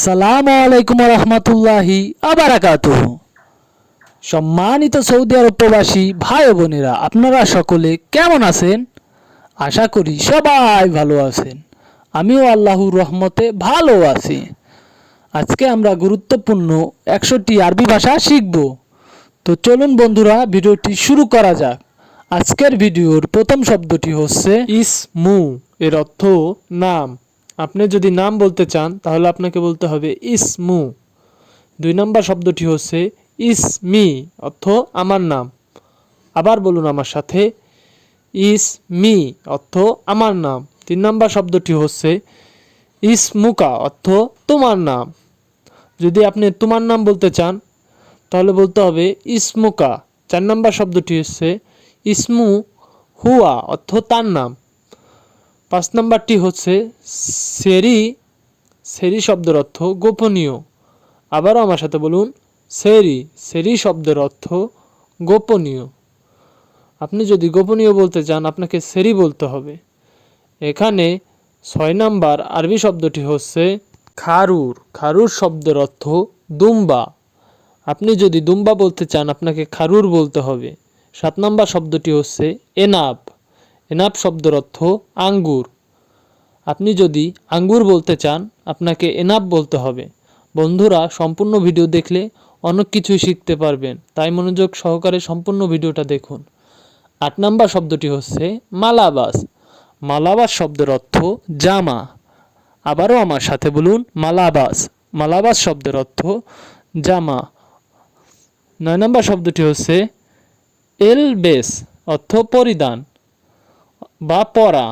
আসসালামু আলাইকুম রহমতুল্লাহি আবারাকাতুহ। সম্মানিত সৌদি আরব প্রবাসী ভাই বোনেরা, আপনারা সকলে কেমন আছেন? আশা করি সবাই ভালো আছেন। আমিও আল্লাহর রহমতে ভালো আছি। আজকে আমরা গুরুত্বপূর্ণ একশোটি আরবি ভাষা শিখব। তো চলুন বন্ধুরা, ভিডিওটি শুরু করা যাক। আজকের ভিডিওর প্রথম শব্দটি হচ্ছে ইসমু, এর অর্থ নাম। আপনি যদি নাম বলতে চান, তাহলে আপনাকে বলতে হবে ইসমু। দুই নম্বর শব্দটি হচ্ছে ইসমি, অর্থ আমার নাম। আবার বলুন আমার সাথে, ইসমি, অর্থ আমার নাম। তিন নম্বর শব্দটি হচ্ছে ইসমুকা, অর্থ তোমার নাম। যদি আপনি তোমার নাম বলতে চান, তাহলে বলতে হবে ইসমুকা। চার নম্বর শব্দটি হচ্ছে ইসমু হুয়া, অর্থ তার নাম। পাঁচ নম্বরটি হচ্ছে সেরি সেরি শব্দের অর্থ গোপনীয়। আবারও আমার সাথে বলুন, সেরি সেরি শব্দের অর্থ গোপনীয়। আপনি যদি গোপনীয় বলতে চান, আপনাকে সেরি বলতে হবে। এখানে ছয় নাম্বার আরবি শব্দটি হচ্ছে খারুর। খারুর শব্দের অর্থ দুম্বা। আপনি যদি দুম্বা বলতে চান, আপনাকে খারুর বলতে হবে। সাত নম্বর শব্দটি হচ্ছে এনাব। এনাব শব্দের অর্থ আঙ্গুর। আপনি যদি আঙ্গুর বলতে চান, আপনাকে এনাব বলতে হবে। বন্ধুরা, সম্পূর্ণ ভিডিও দেখলে অনেক কিছুই শিখতে পারবেন। তাই মনোযোগ সহকারে সম্পূর্ণ ভিডিওটা দেখুন। আট নম্বর শব্দটি হচ্ছে মালাবাস। মালাবাস শব্দের অর্থ জামা। আবারও আমার সাথে বলুন, মালাবাস। মালাবাস শব্দের অর্থ জামা। নয় নম্বর শব্দটি হচ্ছে এল বেস অর্থ পরিধান। বা পরা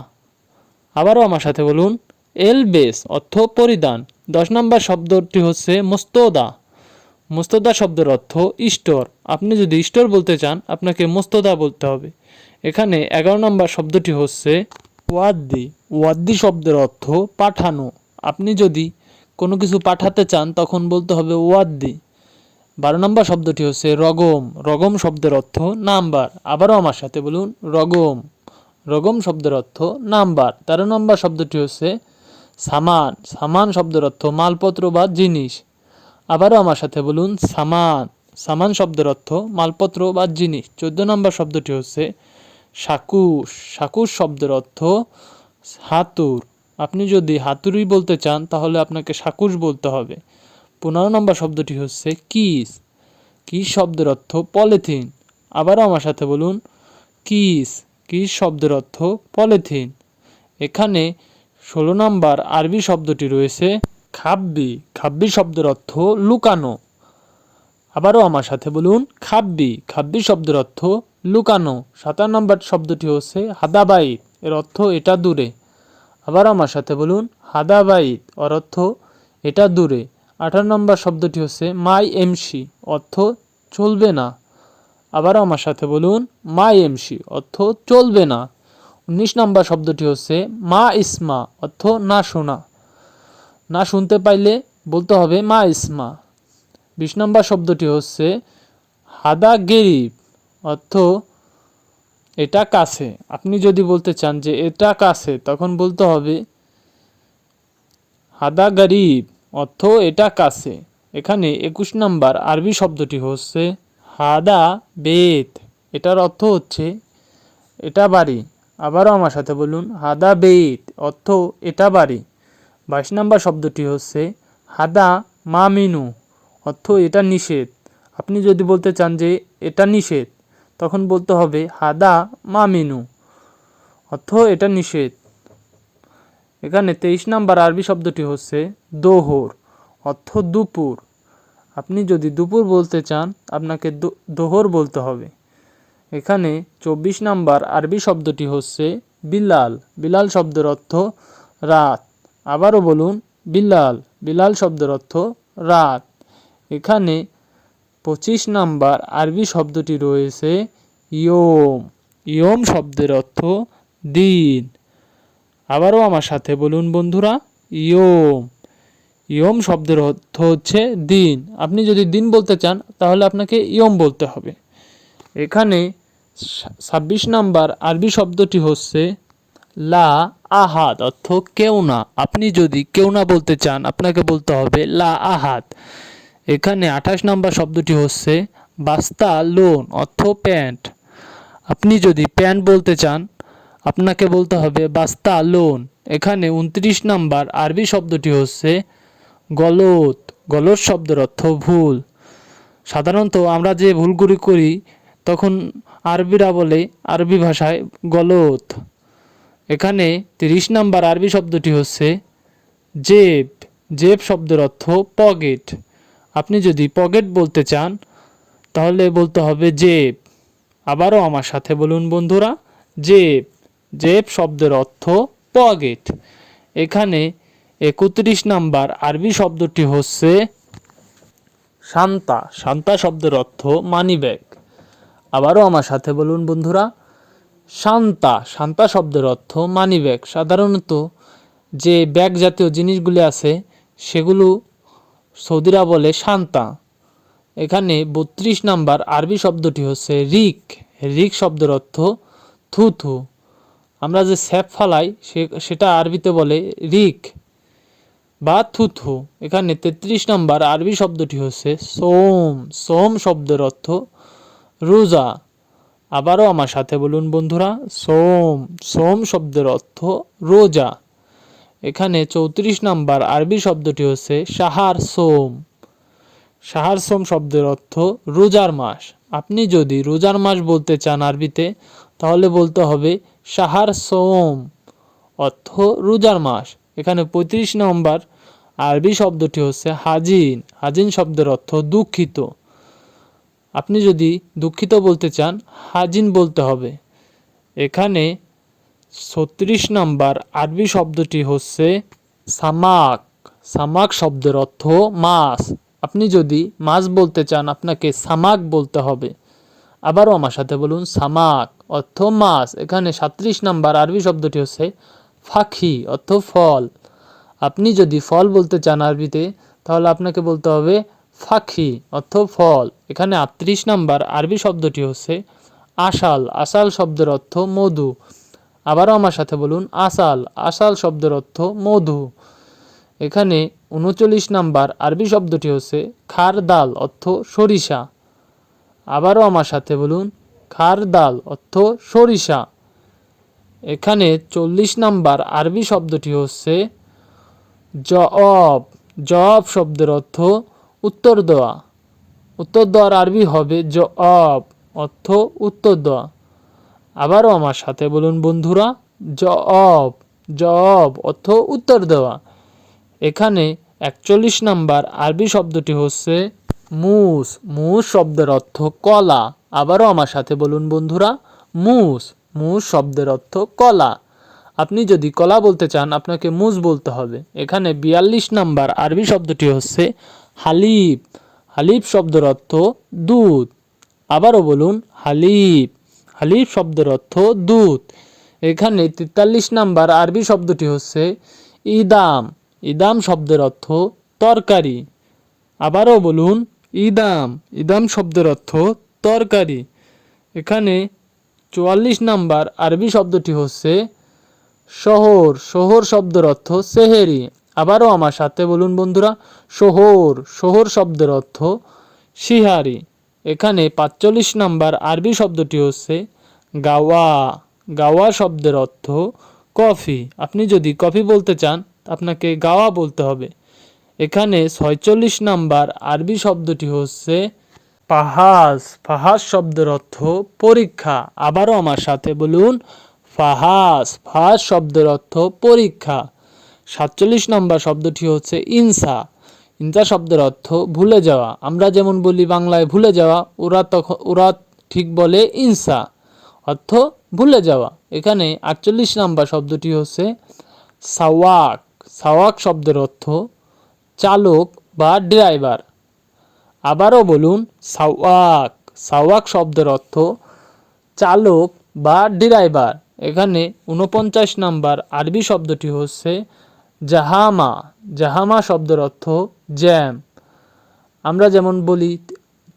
আবারও আমার সাথে বলুন এল বেস অর্থ পরিধান। দশ নম্বর শব্দটি হচ্ছে মোস্তদা। মোস্তদা শব্দের অর্থ স্টোর আপনি যদি স্টোর বলতে চান, আপনাকে মোস্তদা বলতে হবে। এখানে এগারো নম্বর শব্দটি হচ্ছে ওয়াদ্দি। ওয়াদ্দি শব্দের অর্থ পাঠানো। আপনি যদি কোনো কিছু পাঠাতে চান, তখন বলতে হবে ওয়াদ্দি। বারো নম্বর শব্দটি হচ্ছে রগম। রগম শব্দের অর্থ নাম্বার। আবারও আমার সাথে বলুন, রগম। রগম শব্দের অর্থ নাম্বার। তেরো নম্বর শব্দটি হচ্ছে সামান। সামান শব্দের অর্থ মালপত্র বা জিনিস। আবারও আমার সাথে বলুন, সামান। সামান শব্দের অর্থ মালপত্র বা জিনিস। চোদ্দ নম্বর শব্দটি হচ্ছে সাকুশ। সাকুশ শব্দের অর্থ হাতুর। আপনি যদি হাতুড়ি বলতে চান, তাহলে আপনাকে সাকুশ বলতে হবে। পনেরো নম্বর শব্দটি হচ্ছে কিস। কিস শব্দের অর্থ পলিথিন। আবারও আমার সাথে বলুন, কিস। কিস শব্দের অর্থ? পলিথিন। এখানে ষোলো নম্বর আরবি শব্দটি রয়েছে খাব্বি। খাব্বি শব্দের অর্থ লুকানো। আবারও আমার সাথে বলুন, খাব্বি। খাব্বি শব্দের অর্থ লুকানো। সাতান্ন নম্বর শব্দটি হচ্ছে হাদাবাইত। এর অর্থ এটা দূরে। আবার আমার সাথে বলুন, হাদাবাইত। ওর অর্থ এটা দূরে। আঠারো নম্বর শব্দটি হচ্ছে মাই এমসি অর্থ চলবে না। আবারও আমার সাথে বলুন, মা এমসি, অর্থ চলবে না। উনিশ নম্বর শব্দটি হচ্ছে মা ইসমা, অর্থ না শোনা। না শুনতে পাইলে বলতে হবে মা ইসমা। বিশ নম্বর শব্দটি হচ্ছে হাদা গেরিব, অর্থ এটা কাছে। আপনি যদি বলতে চান যে এটা কাছে, তখন বলতে হবে হাদা গরিব, অর্থ এটা কাছে। এখানে একুশ নাম্বার আরবি শব্দটি হচ্ছে হাদা বেত। এটার অর্থ হচ্ছে, এটা বাড়ি। আবারও আমার সাথে বলুন, হাদা বেত অর্থ, এটা বাড়ি। বাইশ নাম্বার শব্দটি হচ্ছে, হাদা মামিনু অর্থ, এটা নিষেধ। আপনি যদি বলতে চান যে, এটা নিষেধ তখন বলতে হবে, হাদা মামিনু অর্থ, এটা নিষেধ। এখানে তেইশ নাম্বার আরবি শব্দটি হচ্ছে, দোহর অর্থ, দুপুর আপনি যদি দুপুর বলতে চান, আপনাকে দোহর বলতে হবে। এখানে চব্বিশ নাম্বার আরবি শব্দটি হচ্ছে বিলাল। বিলাল শব্দের অর্থ রাত। আবারও বলুন, বিলাল। বিলাল শব্দের অর্থ রাত। এখানে পঁচিশ নাম্বার আরবি শব্দটি রয়েছে ইয়ম। ইয়ম শব্দের অর্থ দিন। আবারও আমার সাথে বলুন বন্ধুরা, ইয়ম। ইয়ম শব্দের অর্থ হচ্ছে দিন। আপনি যদি দিন বলতে চান, তাহলে আপনাকে ইয়ম বলতে হবে। এখানে ছাব্বিশ নাম্বার আরবি শব্দটি হচ্ছে লা আহাদ, অর্থ কেউ না। আপনি যদি কেউ না বলতে চান, আপনাকে বলতে হবে লা আহাদ। এখানে আঠাশ নম্বর শব্দটি হচ্ছে বাস্তা লোন অর্থ প্যান্ট। আপনি যদি প্যান্ট বলতে চান, আপনাকে বলতে হবে বাস্তা লোন এখানে উনত্রিশ নাম্বার আরবি শব্দটি হচ্ছে গলত গলত শব্দের অর্থ ভুল। সাধারণত আমরা যে ভুলগুলি করি, তখন আরবিরা বলে, আরবি ভাষায় গলত। এখানে তিরিশ নাম্বার আরবি শব্দটি হচ্ছে জেব। জেব শব্দের অর্থ পকেট। আপনি যদি পকেট বলতে চান, তাহলে বলতে হবে জেব। আবারও আমার সাথে বলুন বন্ধুরা, জেব। জেব শব্দের অর্থ পকেট। এখানে একত্রিশ নাম্বার আরবি শব্দটি হচ্ছে শান্তা। শান্তা শব্দের অর্থ মানি ব্যাগ। আবারও আমার সাথে বলুন বন্ধুরা শান্তা শান্তা শব্দের অর্থ মানি ব্যাগ। সাধারণত যে ব্যাগ জাতীয় জিনিসগুলি আছে সেগুলো সৌদিরা বলে শান্তা। এখানে বত্রিশ নাম্বার আরবি শব্দটি হচ্ছে রিক। রিক শব্দের অর্থ থুথু। আমরা যে স্যাপ ফালাই সে সেটা আরবিতে বলে রিক। বা থুথু, এখানে তেত্রিশ নম্বর আরবি শব্দটি হচ্ছে সোম। সোম শব্দের অর্থ রোজা। আবারও আমার সাথে বলুন বন্ধুরা, সোম। সোম শব্দের অর্থ রোজা। এখানে চৌত্রিশ নম্বর আরবি শব্দটি হচ্ছে সাহার সোম। সাহার সোম শব্দের অর্থ রোজার মাস। আপনি যদি রোজার মাস বলতে চান আরবিতে, তাহলে বলতে হবে সাহার সোম, অর্থ রোজার মাস। এখানে পঁয়ত্রিশ নম্বর আরবি শব্দটি হচ্ছে হাজিন। হাজিন শব্দের অর্থ দুঃখিত। আপনি যদি দুঃখিত বলতে চান, হাজিন বলতে হবে। এখানে ছত্রিশ নম্বর আরবি শব্দটি হচ্ছে সামাক। সামাক শব্দের অর্থ মাছ। আপনি যদি মাছ বলতে চান, আপনাকে সামাক বলতে হবে। আবারও আমার সাথে বলুন, সামাক অর্থ মাছ। এখানে সাত্রিশ নাম্বার আরবি শব্দটি হচ্ছে ফাখি অর্থ ফল। আপনি যদি ফল বলতে চান আরবিতে, তাহলে আপনাকে বলতে হবে ফাখি অর্থ ফল। এখানে আটত্রিশ নাম্বার আরবি শব্দটি হচ্ছে আশাল আশাল শব্দের অর্থ মধু। আবারও আমার সাথে বলুন, আসাল। আসাল শব্দের অর্থ মধু। এখানে উনচল্লিশ নাম্বার আরবি শব্দটি হচ্ছে খার দাল অর্থ সরিষা। আবারও আমার সাথে বলুন, খার দাল অর্থ সরিষা। এখানে চল্লিশ নাম্বার আরবি শব্দটি হচ্ছে জব। জব শব্দের অর্থ উত্তর দেওয়া। উত্তর দেওয়ার আরবি হবে জব, অর্থ উত্তর দেওয়া। আবারও আমার সাথে বলুন বন্ধুরা, জব জব, অর্থ উত্তর দেওয়া। এখানে একচল্লিশ নাম্বার আরবি শব্দটি হচ্ছে মুস। মুস শব্দের অর্থ কলা। আবারও আমার সাথে বলুন বন্ধুরা, মুস। মুস শব্দের অর্থ কলা। আপনি যদি কলা বলতে চান, আপনাকে মুস বলতে হবে। এখানে বিয়াল্লিশ নাম্বার আরবি শব্দটি হচ্ছে হালিব। হালিব শব্দের অর্থ দুধ। আবারও বলুন, হালিব। হালিব শব্দের অর্থ দুধ। এখানে তেতাল্লিশ নাম্বার আরবি শব্দটি হচ্ছে ইদাম। ইদাম শব্দের অর্থ তরকারি। আবারও বলুন, ইদাম। ইদাম শব্দের অর্থ তরকারি। এখানে চুয়াল্লিশ নাম্বার আরবি শব্দটি হচ্ছে শহর। শহর শব্দের অর্থ সেহেরি। আবারও আমার সাথে বলুন বন্ধুরা, শহর। শহর শব্দের অর্থ শিহারি। এখানে পাঁচচল্লিশ নাম্বার আরবি শব্দটি হচ্ছে গাওয়া। গাওয়া শব্দের অর্থ কফি। আপনি যদি কফি বলতে চান, আপনাকে গাওয়া বলতে হবে। এখানে ছয়চল্লিশ নাম্বার আরবি শব্দটি হচ্ছে ফাহাজ ফাহাজ শব্দের অর্থ পরীক্ষা। আবারও আমার সাথে বলুন ফাহাজ ফাহাজ শব্দের অর্থ পরীক্ষা। সাতচল্লিশ নম্বর শব্দটি হচ্ছে ইনসা। ইনসা শব্দের অর্থ ভুলে যাওয়া। আমরা যেমন বলি বাংলায় ভুলে যাওয়া, ওরা তখন ওরা ঠিক বলে ইনসা। অর্থ ভুলে যাওয়া। এখানে আটচল্লিশ নম্বর শব্দটি হচ্ছে সাওয়াক। সাওয়াক শব্দের অর্থ চালক বা ড্রাইভার। আবারও বলুন, সাওয়াক। সাওয়াক শব্দের অর্থ চালক বা ড্রাইভার। এখানে উনপঞ্চাশ নাম্বার আরবি শব্দটি হচ্ছে জাহামা। জাহামা শব্দের অর্থ জ্যাম। আমরা যেমন বলি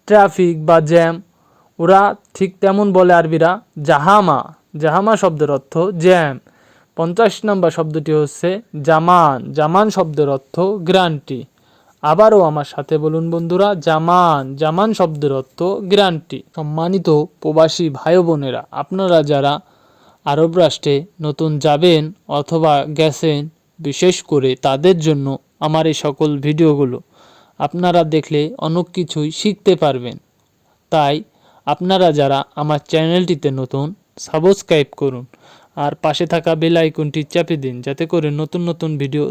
ট্রাফিক বা জ্যাম, ওরা ঠিক তেমন বলে আরবিরা জাহামা। জাহামা শব্দের অর্থ জ্যাম। পঞ্চাশ নম্বর শব্দটি হচ্ছে জামান। জামান শব্দের অর্থ গ্রান্টি। আবারও আমার সাথে বলুন বন্ধুরা, জামান জামান শব্দের অর্থ গ্রান্টি। সম্মানিত প্রবাসী ভাই বোনেরা, আপনারা যারা আরব রাষ্ট্রে নতুন যাবেন অথবা গেছেন, বিশেষ করে তাদের জন্য আমার এই সকল ভিডিওগুলো, আপনারা দেখলে অনেক কিছুই শিখতে পারবেন। তাই আপনারা যারা আমার চ্যানেলটিতে নতুন, সাবস্ক্রাইব করুন আর পাশে থাকা বেল আইকনটি চাপে দিন, যাতে করে নতুন নতুন ভিডিও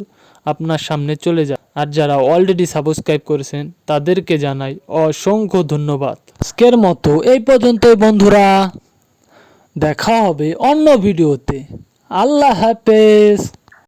আপনার সামনে চলে যায়। আর যারা অলরেডি সাবস্ক্রাইব করেছেন, তাদেরকে জানাই অসংখ্য ধন্যবাদ। আজকের মতো এই পর্যন্তই বন্ধুরা। দেখা হবে অন্য ভিডিওতে। আল্লাহ হাফেজ।